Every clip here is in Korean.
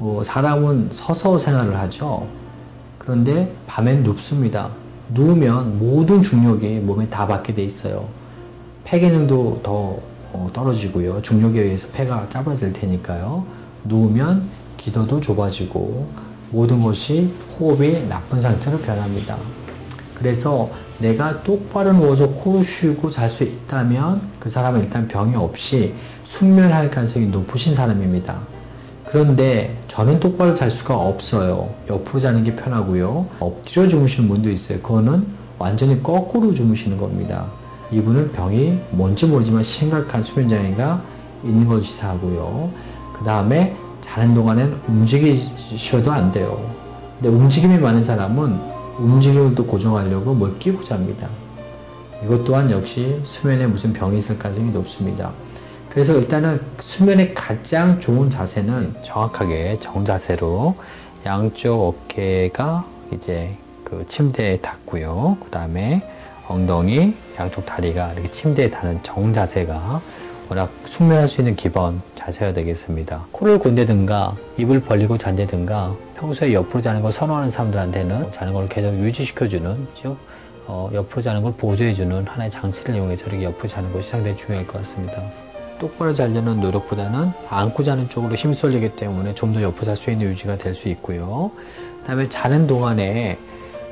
어, 사람은 서서 생활을 하죠. 그런데 밤엔 눕습니다. 누우면 모든 중력이 몸에 다 받게 돼 있어요. 폐 기능도 더 어, 떨어지고요. 중력에 의해서 폐가 짧아질 테니까요. 누우면 기도도 좁아지고 모든 것이 호흡이 나쁜 상태로 변합니다. 그래서 내가 똑바로 누워서 코 쉬고 잘 수 있다면 그 사람은 일단 병이 없이 숙면할 가능성이 높으신 사람입니다. 그런데 저는 똑바로 잘 수가 없어요. 옆으로 자는 게 편하고요. 엎드려 주무시는 분도 있어요. 그거는 완전히 거꾸로 주무시는 겁니다. 이분은 병이 뭔지 모르지만 심각한 수면 장애가 있는 것이 사고요. 그 다음에 자는 동안엔 움직이셔도 안 돼요. 근데 움직임이 많은 사람은 움직임을 또 고정하려고 뭘 끼고 잡니다. 이것 또한 역시 수면에 무슨 병이 있을 가능성이 높습니다. 그래서 일단은 수면의 가장 좋은 자세는 정확하게 정자세로 양쪽 어깨가 이제 그 침대에 닿고요. 그 다음에 엉덩이, 양쪽 다리가 이렇게 침대에 닿는 정자세가 워낙 숙면할 수 있는 기본 자세가 되겠습니다. 코를 곤대든가 입을 벌리고 잔대든가 평소에 옆으로 자는 걸 선호하는 사람들한테는 자는 걸 계속 유지시켜주는 즉 어, 옆으로 자는 걸 보조해주는 하나의 장치를 이용해서 이렇게 옆으로 자는 것이 상당히 중요할 것 같습니다. 똑바로 자려는 노력보다는 안고 자는 쪽으로 힘 쏠리기 때문에 좀 더 옆으로 잘수 있는 유지가 될 수 있고요. 그 다음에 자는 동안에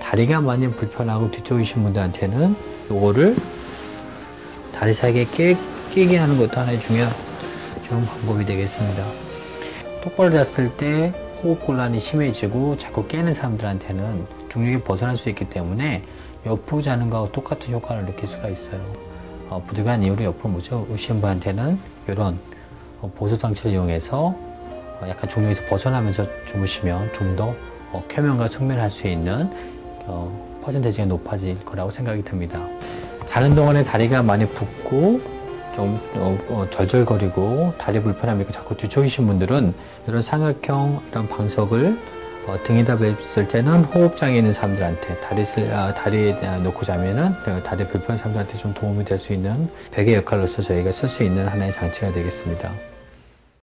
다리가 많이 불편하고 뒤쪽이신 분들한테는 이거를 다리 사이에 깨, 끼게 하는 것도 하나의 중요한 좋은 방법이 되겠습니다. 똑바로 잤을 때 호흡 곤란이 심해지고 자꾸 깨는 사람들한테는 중력이 벗어날 수 있기 때문에 옆으로 자는 거하고 똑같은 효과를 느낄 수가 있어요. 어, 부득이한 이유로 옆으로 못 오신 분한테는 이런 어, 보조 장치를 이용해서 어, 약간 중력에서 벗어나면서 주무시면 좀 더 어, 쾌면과 숙면할 수 있는 어, 퍼센테이지가 높아질 거라고 생각이 듭니다. 자는 동안에 다리가 많이 붓고 좀 절절거리고 다리 불편함이 있고 자꾸 뒤척이신 분들은 이런 삼각형 이런 방석을 어, 등에다 뱉을 때는 호흡장애 있는 사람들한테 다리 쓸, 아, 다리에 놓고 자면은 어, 다리 불편한 사람들한테 좀 도움이 될 수 있는 베개 역할로서 저희가 쓸 수 있는 하나의 장치가 되겠습니다.